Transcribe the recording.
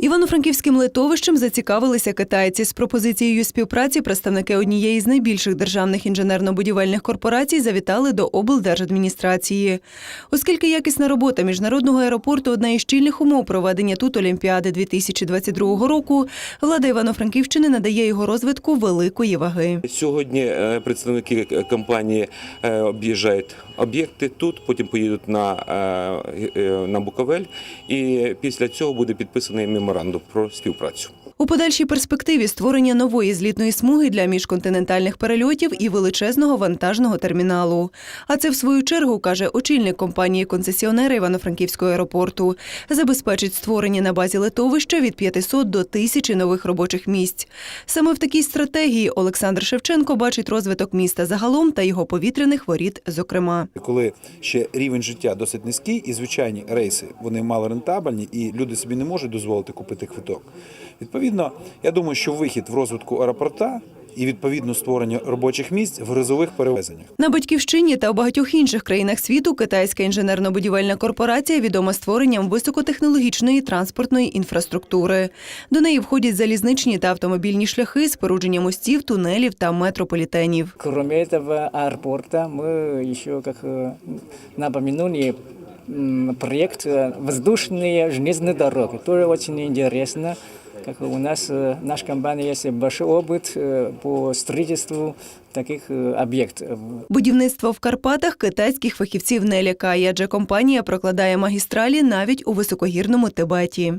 Івано-Франківським литовищем зацікавилися китайці. З пропозицією співпраці представники однієї з найбільших державних інженерно-будівельних корпорацій завітали до облдержадміністрації. Оскільки якісна робота міжнародного аеропорту одна із щільних умов проведення тут Олімпіади 2022 року, влада Івано-Франківщини надає його розвитку великої ваги. Сьогодні е, представники е, компанії е, об'їжджають об'єкти тут, потім поїдуть на, на Буковель, і після цього буде підписаний меморандум про співпрацю. У подальшій перспективі створення нової злітної смуги для міжконтинентальних перельотів і величезного вантажного терміналу. А це, в свою чергу, каже очільник компанії концесіонера Івано-Франківського аеропорту, забезпечить створення на базі литовища від 500 до 1000 нових робочих місць. Саме в такій стратегії Олександр Шевченко бачить розвиток міста загалом та його повітряних воріт, зокрема. Коли ще рівень життя досить низький, і звичайні рейси вони мало рентабельні, і люди собі не можуть дозволити купити квиток. Відповідно, я думаю, що вихід в розвитку аеропорта і відповідно створення робочих місць в гризових перевезеннях. На батьківщині та у багатьох інших країнах світу китайська інженерно-будівельна корпорація відома створенням високотехнологічної транспортної інфраструктури. До неї входять залізничні та автомобільні шляхи, спорудження мостів, тунелів та метрополітенів. Кроме этого аэропорта мы еще как э, напомянули м, проект э, воздушные железные дороги. Тоже очень интересно. Как у нас, э, наша компания есть большой опыт э, по строительству таких э, объектов. Будівництво в Карпатах китайських фахівців не лякає, адже компанія прокладає магістралі навіть у високогірному Тибеті.